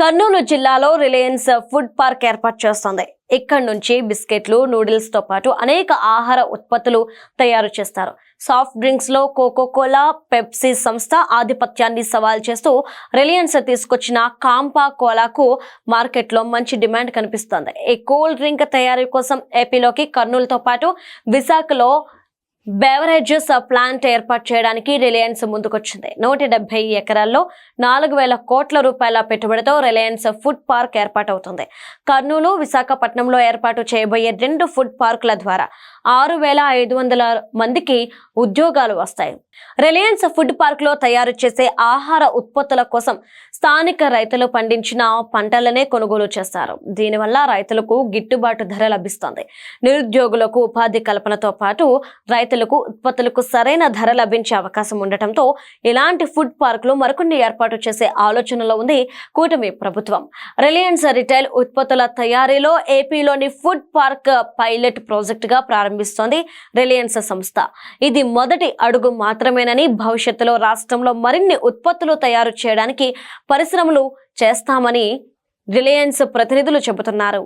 కర్నూలు జిల్లాలో Reliance food park ఏర్పాటు చేస్తోంది. ఇక్కడ నుంచి బిస్కెట్లు నూడిల్స్తో పాటు అనేక ఆహార ఉత్పత్తులు తయారు చేస్తారు. Soft డ్రింక్స్లో Coca Cola Coca Cola Pepsi సంస్థ ఆధిపత్యాన్ని సవాల్ చేస్తూ రిలయన్స్ తీసుకొచ్చిన కాంపా కోలాకు మార్కెట్లో మంచి డిమాండ్ కనిపిస్తోంది. ఈ కూల్ డ్రింక్ తయారీ కోసం ఏపీలోకి కర్నూలుతో పాటు విశాఖలో బెవరేజెస్ ప్లాంట్ ఏర్పాటు చేయడానికి రిలయన్స్ ముందుకొచ్చింది. నూట డెబ్బై ఎకరాల్లో నాలుగు వేల కోట్ల రూపాయల పెట్టుబడితో రిలయన్స్ ఫుడ్ పార్క్ ఏర్పాటవుతుంది. కర్నూలు విశాఖపట్నంలో ఏర్పాటు చేయబోయే రెండు ఫుడ్ పార్కుల ద్వారా ఆరు వేల ఐదు వందల మందికి ఉద్యోగాలు వస్తాయి. రిలయన్స్ ఫుడ్ పార్క్లో తయారు చేసే ఆహార ఉత్పత్తుల కోసం స్థానిక రైతులు పండించిన పంటలనే కొనుగోలు చేస్తారు. దీనివల్ల రైతులకు గిట్టుబాటు ధర లభిస్తుంది. నిరుద్యోగులకు ఉపాధి కల్పనతో పాటు రైతులకు ఉత్పత్తులకు సరైన ధర లభించే అవకాశం ఉండటంతో ఇలాంటి ఫుడ్ పార్కులు మరికొన్ని ఏర్పాటు చేసే ఆలోచనలో ఉంది కూటమి ప్రభుత్వం. రిలయన్స్ రిటైల్ ఉత్పత్తుల తయారీలో ఏపీలోని ఫుడ్ పార్క్ పైలట్ ప్రాజెక్ట్గా ప్రారంభిస్తోంది రిలయన్స్ సంస్థ. ఇది మొదటి అడుగు మాత్రమేనని భవిష్యత్తులో రాష్ట్రంలో మరిన్ని ఉత్పత్తులు తయారు చేయడానికి పరిశ్రమలు చేస్తామని రిలయన్స్ ప్రతినిధులు చెబుతున్నారు.